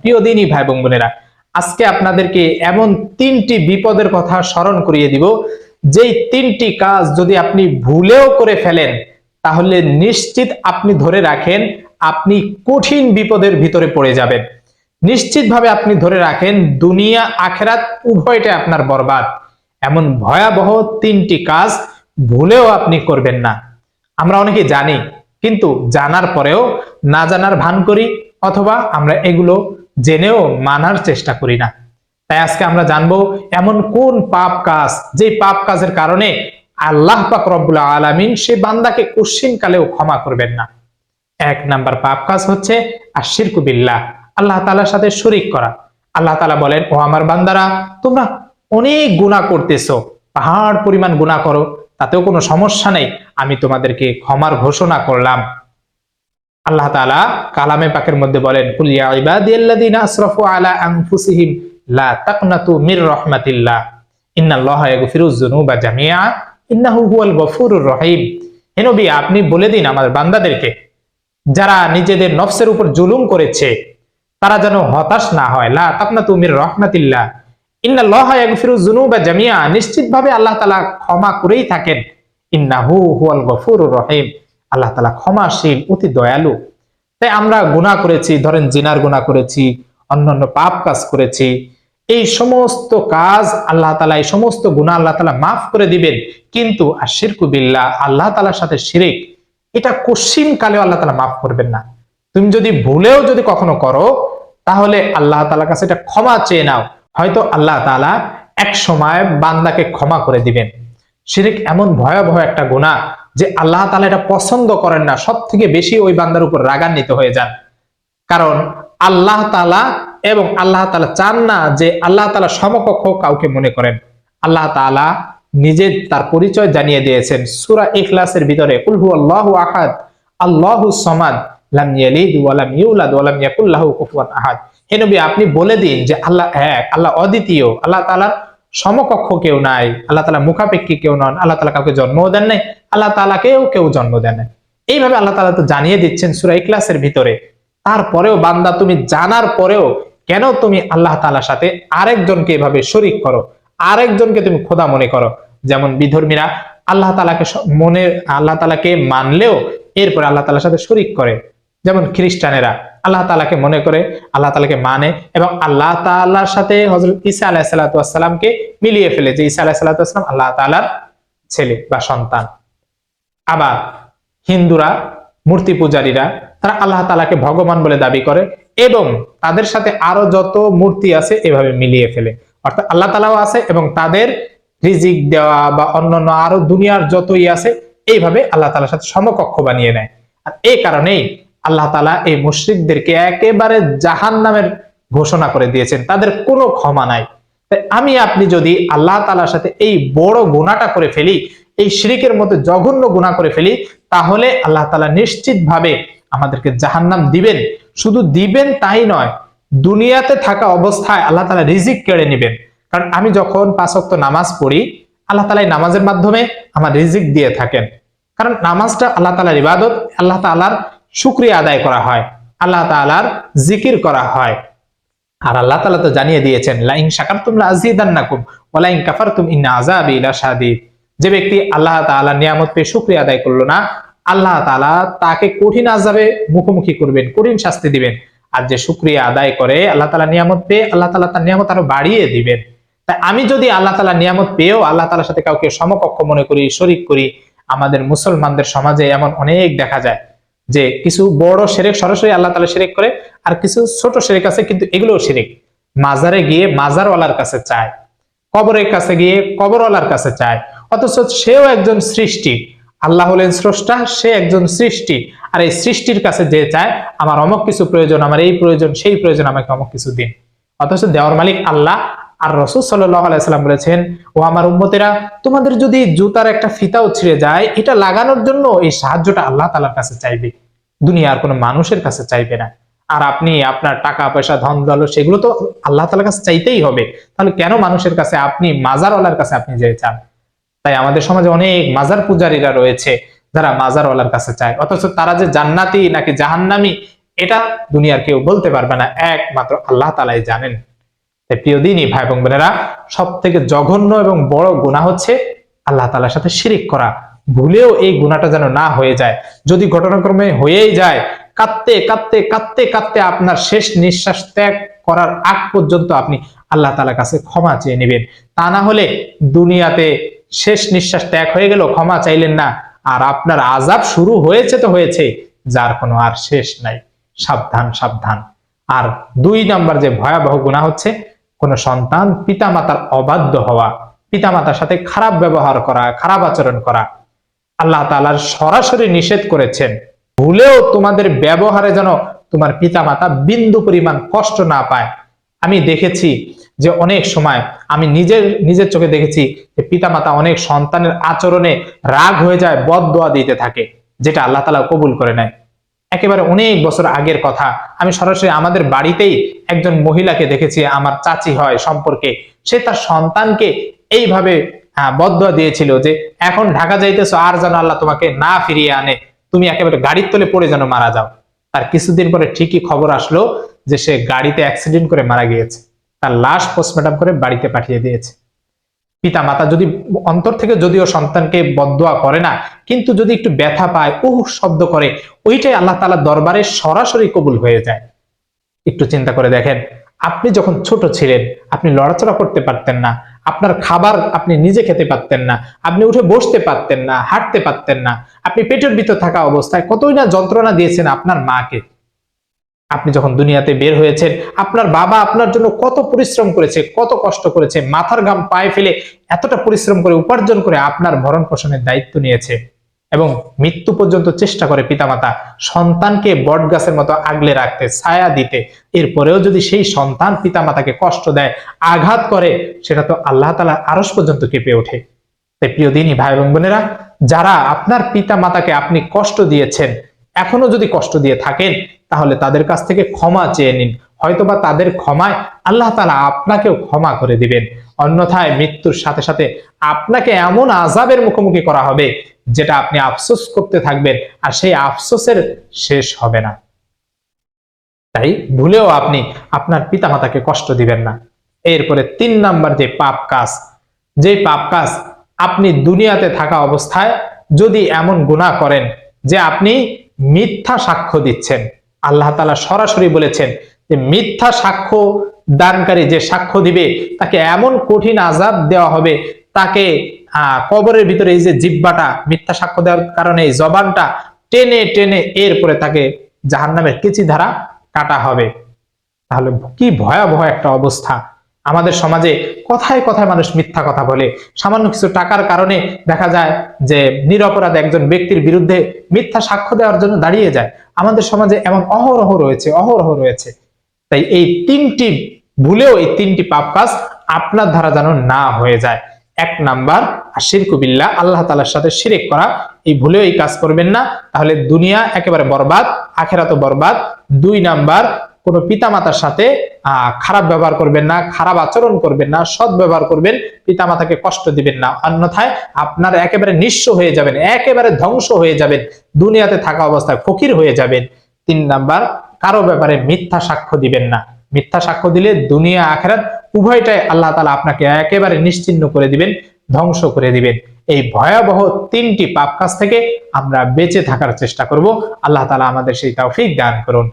প্রিয় দিনই ভাই বোন বোনেরা, আজকে আপনাদেরকে এমন তিনটি বিপদের কথা স্মরণ করিয়ে দিব। যেই তিনটি কাজ যদি আপনি ভুলেও করে ফেলেন, তাহলে নিশ্চিত আপনি ধরে রাখেন আপনি কঠিন বিপদের ভিতরে পড়ে যাবেন। নিশ্চিতভাবে আপনি ধরে রাখেন দুনিয়া, আখেরাত উভয়টা আপনার বরবাদ। এমন ভয়াবহ তিনটি কাজ ভুলেও আপনি করবেন না। আমরা অনেকে জানি, কিন্তু জানার পরেও না জানার ভান করি, অথবা আমরা এগুলো জেনেও মানার চেষ্টা করি না। তাই আজকে আমরা জানব এমন কোন পাপ কাজ যে পাপ কাজের কারণে আল্লাহ পাক রব্বুল আলামিন সে বান্দাকে কুশ্চিন কালেও ক্ষমা করবেন না। এক নাম্বার পাপ কাজ হচ্ছে আশিরকু বিল্লাহ, আল্লাহ তাআলার সাথে শরিক করা। আল্লাহ তাআলা বলেন, ও আমার বান্দারা, তোমরা অনেক গুনাহ করতেছো, পাহাড় পরিমাণ গুনাহ করো, তাতেও কোনো সমস্যা নেই, আমি তোমাদেরকে ক্ষমার ঘোষণা করলাম। আল্লাহ তাআলা কালামে পাকের মধ্যে বলেন আপনি বলে দিন বান্দাদেরকে, যারা নিজেদের নফসের উপর জুলুম করেছে, তারা যেন হতাশ না হয়। লা তাকনাতু মির রাহমাতিল্লাহ। ইন্নাল্লাহা ইয়াগফিরুয নিশ্চিতভাবে আল্লাহ তাআলা ক্ষমা করেই থাকেন। ইন্নাহু হুয়াল গফুরুর রহিম। আল্লাহ তালা ক্ষমাশীল, অতি দয়ালু। তাই আমরা গুণা করেছি, ধরেন জিনার গুণা করেছি, অন্যান্য পাপ কাজ করেছি। এই সমস্ত কাজ আল্লাহ তালা এই সমস্ত গুণা আল্লাহ তালা মাফ করে দিবেন। কিন্তু আর শিরকু বিল্লাহ, আল্লাহ তালার সাথে শিরিক, এটা কশিন কালেও আল্লাহ তালা মাফ করবেন না। তুমি যদি ভুলেও যদি কখনো করো, তাহলে আল্লাহ তালার কাছে এটা ক্ষমা চেয়ে নাও। হয়তো আল্লাহ তালা এক সময় বান্দাকে ক্ষমা করে দিবেন। শিরিক এমন ভয়াবহ একটা গুণা যে আল্লাহ তালা এটা পছন্দ করেন না সব থেকে বেশি ওই বান্দার উপর রাগান্বিত হয়ে যান। কারণ আল্লাহ তালা এবং আল্লাহ তালা চান না যে আল্লাহ তালা সমকক্ষ কাউকে মনে করেন। আল্লাহ তালা নিজে তার পরিচয় জানিয়ে দিয়েছেন। সুরা ইখলাসের ভিতরে উলহু আল্লাহ আহাদ, আল্লাহু সমাদ আপনি বলে দিন যে আল্লাহ এক, আল্লাহ অদ্বিতীয়, আল্লাহ তাআলার সমকক্ষ কেউ নাই, আল্লাহ তালা মুখাপেক্ষী কেউ নন, আল্লাহ তালা কাউকে জন্মও দেন নাই, আল্লাহ তালাকেও কেউ জন্ম দেন নাই। এইভাবে আল্লাহ তালা তো জানিয়ে দিচ্ছেন সুরা ইখলাসের ভিতরে। তারপরেও বান্দা তুমি জানার পরেও কেন তুমি আল্লাহ তালার সাথে আরেকজনকে এভাবে শরিক করো? আরেকজনকে তুমি খোদা মনে করো? যেমন বিধর্মীরা আল্লাহ তালাকে মনে আল্লাহ তালাকে মানলেও এরপরে আল্লাহ তালার সাথে শরিক করে। যেমন খ্রিস্টানেরা, আল্লাহ তালাকে মনে করে, আল্লাহ তালাকে মানে এবং আল্লাহ তাআলার সাথে হজরত ঈসা আলাহ সাল্লাতামকে মিলিয়ে ফেলে যে ঈসা আলাহ সাল্লাতাম আল্লাহ তাআলার ছেলে বা সন্তান। আবার হিন্দুরা, মূর্তি পূজারীরা, তারা আল্লাহ তালাকে ভগবান বলে দাবি করে এবং তাদের সাথে আরও যত মূর্তি আছে এভাবে মিলিয়ে ফেলে। অর্থাৎ আল্লাহ তালাও আছে এবং তাদের রিজিক দেওয়া বা অন্যান্য আরও দুনিয়ার যতই আছে, এইভাবে আল্লাহ তালার সাথে সমকক্ষ বানিয়ে নেয়। আর এই কারণেই আল্লাহ তালা এই মুশ্রিকদেরকে একেবারে জাহান নামের ঘোষণা করে দিয়েছেন। তাদের কোনো ক্ষমা নাই। আমি, আপনি যদি আল্লাহ তালার সাথে এই বড় গুণাটা করে ফেলি, এই শিরিকের মধ্যে জঘন্য গুণা করে ফেলি, তাহলে আল্লাহ তালা নিশ্চিত ভাবে আমাদেরকে জাহান্নাম দিবেন। শুধু দিবেন তাই নয়, দুনিয়াতে থাকা অবস্থায় আল্লাহ তালা রিজিক কেড়ে নেবেন। কারণ আমি যখন পাঁচ ওয়াক্ত নামাজ পড়ি, আল্লাহ তালা নামাজের মাধ্যমে আমার রিজিক দিয়ে থাকেন। কারণ নামাজটা আল্লাহ তালার ইবাদত, আল্লাহ তালার শুক্রিয়া আদায় করা হয়, আল্লাহ তালার জিকির করা হয়। আর আল্লাহ তালা তো জানিয়ে দিয়েছেন, লাইন শাকার তুমলা আজিদান্নাকুম ওয়ালাইন কাফার তুম ইন্না আজাবি ইলা যে ব্যক্তি আল্লাহ তাআলা নিয়ামত পেয়ে শুকরিয়া আদায় করল না, আল্লাহ তাআলা তাকে কঠিন আজাবে মুখোমুখি করবেন, কঠিন শাস্তি দিবেন। আর যে শুক্রিয়া আদায় করে আল্লাহ তালা নিয়ামত পেয়ে, আল্লাহ তাআলা তার নিয়ামত আরও বাড়িয়ে দিবেন। তাই আমি যদি আল্লাহ তালা নিয়ামত পেয়েও আল্লাহ তাআলার সাথে কাউকে সমকক্ষ মনে করি, শরিক করি, আমাদের মুসলমানদের সমাজে এমন অনেক দেখা যায় যে কিছু বড় সেরেক সরাসরি আল্লাহ তাআলা শিরিক করে, আর কিছু ছোট শিরিক আছে, কিন্তু এগুলোও শিরিক। মাজারে গিয়ে মাজারওয়ালার কাছে চায়, কবরের কাছে গিয়ে কবরওয়ালার কাছে চায়, অথচ সেও একজন সৃষ্টি। আল্লাহ হলেন স্রষ্টা, সে একজন সৃষ্টি। আর এই সৃষ্টির কাছে যে চায়, আমার অমক কিছু প্রয়োজন, আমার এই প্রয়োজন, সেই প্রয়োজন আমাকে অমক কিছু দিন। অথচ দেওয়ার মালিক আল্লাহ আর রসুল আলাইসাল্লাম বলেছেন, ও আমার উম্মতেরা, তোমাদের যদি জুতার একটা ফিতাও ছিঁড়ে যায়, এটা লাগানোর জন্য এই সাহায্যটা আল্লাহ তালার কাছে চাইবে। দুনিয়ার কোনো মানুষের কাছে চাইবে না। আর আপনি আপনার টাকা, পয়সা, ধন দল সেগুলো তো আল্লাহ তালার কাছে চাইতেই হবে। তাহলে কেন মানুষের কাছে আপনি, মাজারওয়ালার কাছে আপনি যে চান? তাই আমাদের সমাজে অনেক মাজার পূজারীরা রয়েছে, যারা মাজারওয়ালার কাছে চায়। অথচ তারা যে জান্নাতি নাকি জাহান্নামি, এটা দুনিয়ার কেউ বলতে পারবে না। একমাত্র আল্লাহ তালাই জানেন। প্রিয় দিনই ভাই এবং বোনেরা সব থেকে জঘন্য এবং বড় গুণা হচ্ছে আল্লাহ তালার সাথে শিরিক করা। ভুলেও এই গুণাটা যেন না হয়ে যায়। যদি ঘটনাক্রমে হয়েই যায়, কাঁদতে কাঁদতে কাঁদতে কাঁদতে আপনার শেষ নিঃশ্বাস ত্যাগ করার আগ পর্যন্ত আপনি আল্লাহ তালার কাছে ক্ষমা চেয়ে নেবেন। তা না হলে দুনিয়াতে শেষ নিঃশ্বাস ত্যাগ হয়ে গেল ক্ষমা চাইলেন না। আর আপনার আজাব শুরু হয়েছে তো হয়েছে, যার কোনো আর শেষ নাই। সাবধান সাবধান। আর দুই নাম্বার যে ভয়াবহ গুণা হচ্ছে কোন সন্তান পিতামাতার অবাধ্য হওয়া, পিতামাতার সাথে খারাপ ব্যবহার করা, খারাপ আচরণ করা, আল্লাহ তাআলার সরাসরি নিষেধ করেছেন। ভুলেও তোমাদের ব্যবহারে যেন তোমার পিতামাতা বিন্দু পরিমাণ কষ্ট না পায়। আমি দেখেছি যে অনেক সময় আমি নিজের নিজের চোখে দেখেছি যে পিতামাতা অনেক সন্তানের আচরণে রাগ হয়ে যায়, বদদোয়া দিতে থাকে, যেটা আল্লাহ তালা কবুল করে নেয়। একেবারে অনেক বছর আগের কথা। আমি সরাসরি আমাদের বাড়িতেই একজন মহিলাকে দেখেছি, আমার চাচি হয় সম্পর্কে। সে তার সন্তানকে এইভাবে বদদোয়া দিয়েছিল যে, এখন ঢাকা যাইতেছো, আর যেন আল্লাহ তোমাকে না ফিরিয়ে আনে। তুমি একেবারে গাড়ির তলে পড়ে যেন মারা যাও। তার কিছুদিন পরে ঠিকই খবর আসলো যে, সে গাড়িতে অ্যাক্সিডেন্ট করে মারা গিয়েছে। তার লাশ পোস্টমর্টম করে বাড়িতে পাঠিয়ে দিয়েছে। পিতা মাতা যদি অন্তর থেকে যদিও সন্তানকে বদদোয়া করে না, কিন্তু যদি একটু ব্যথা পায়, উহ, শব্দ করে, ওইটাই আল্লাহ তালা দরবারে সরাসরি কবুল হয়ে যায়। একটু চিন্তা করে দেখেন, আপনি যখন ছোট ছিলেন, আপনি লড়াচড়া করতে পারতেন না, আপনার খাবার আপনি নিজে খেতে পারতেন না, আপনি উঠে বসতে পারতেন না, হাঁটতে পারতেন না, আপনি পেটের ভিতর থাকা অবস্থায় কতই না যন্ত্রণা দিয়েছেন আপনার মাকে। আপনি যখন দুনিয়াতে বের হয়েছেন, আপনার বাবা আপনার জন্য কত পরিশ্রম করেছে, কত কষ্ট করেছে, মাথার ঘাম পায়ে ফেলে এতটা পরিশ্রম করে, উপার্জন করে আপনার ভরণ পোষণের দায়িত্ব নিয়েছে এবং মৃত্যু পর্যন্ত চেষ্টা করে পিতামাতা সন্তানকে বট গাছের মতো আগলে রাখতে, ছায়া দিতে। এরপরেও যদি সেই সন্তান পিতামাতাকে কষ্ট দেয়, আঘাত করে, সেটা তো আল্লাহ তালা আরস পর্যন্ত কেঁপে ওঠে। তাই প্রিয় দিনী ভাই এবং বোনেরা, যারা আপনার পিতা মাতাকে আপনি কষ্ট দিয়েছেন এখনও যদি কষ্ট দিয়ে থাকেন, তাহলে তাদের কাছ থেকে ক্ষমা চেয়ে নিন। হয়তোবা তাদের ক্ষমায় আল্লাহ তালা আপনাকেও ক্ষমা করে দিবেন। অন্যথায় মৃত্যুর সাথে সাথে আপনাকে এমন আজাবের মুখোমুখি করা হবে, যেটা আপনি আফসোস করতে থাকবেন, আর সেই আফসোসের শেষ হবে না। তাই ভুলেও আপনি আপনার পিতামাতাকে কষ্ট দিবেন না। এরপরে তিন নাম্বার যে পাপ কাজ যে পাপ কাজ আপনি দুনিয়াতে থাকা অবস্থায় যদি এমন গুনাহ করেন, যে আপনি মিথ্যা সাক্ষ্য দিচ্ছেন। আল্লাহ তালা সরাসরি বলেছেন যে মিথ্যা সাক্ষ্য দানকারী যে সাক্ষ্য দিবে, তাকে এমন কঠিন আজাব দেওয়া হবে, তাকে কবরের ভিতরে এই যে জিব্বাটা, মিথ্যা সাক্ষ্য দেওয়ার কারণে এই জবানটা টেনে টেনে এরপরে তাকে জাহান্নামের কেচি ধারা কাটা হবে। তাহলে কি ভয়াবহ একটা অবস্থা। আমাদের সমাজে কথায় কথায় মানুষ মিথ্যা কথা বলে। সামান্য কিছু টাকার কারণে দেখা যায় যে নিরপরাধ একজন ব্যক্তির বিরুদ্ধে মিথ্যা সাক্ষ্য দেওয়ার জন্য দাঁড়িয়ে যায়। আমাদের সমাজে এমন অহরহ রয়েছে অহরহ রয়েছে। তাই এই তিনটি ভুলেও এই তিনটি পাপ কাজ আপনার ধারা যেন না হয়ে যায়। এক নাম্বার আশিরকুবিল্লা আল্লাহ তালার সাথে শিরিক করা। এই ভুলেও এই কাজ করবেন না। তাহলে দুনিয়া একেবারে বরবাদ আখেরাত বরবাদ। দুই নাম্বার কোন পিতামাতার সাথে খারাপ ব্যবহার করবেন না, খারাপ আচরণ করবেন না, সৎ ব্যবহার করবেন, পিতামাতাকে কষ্ট দিবেন না। অন্যথায় আপনার একেবারে নিঃস্ব হয়ে যাবেন, একেবারে ধ্বংস হয়ে যাবেন, দুনিয়াতে থাকা অবস্থায় ফকির হয়ে যাবেন। তিন নাম্বার, কারও ব্যাপারে মিথ্যা সাক্ষ্য দিবেন না। মিথ্যা সাক্ষ্য দিলে দুনিয়া, আখেরাত উভয়টাই আল্লাহ তালা আপনাকে একেবারে নিশ্চিন্ন করে দিবেন, ধ্বংস করে দিবেন। এই ভয়াবহ তিনটি পাপ কাজ থেকে আমরা বেঁচে থাকার চেষ্টা করব। আল্লাহ তালা আমাদের সেই তাও তৌফিক দান করুন।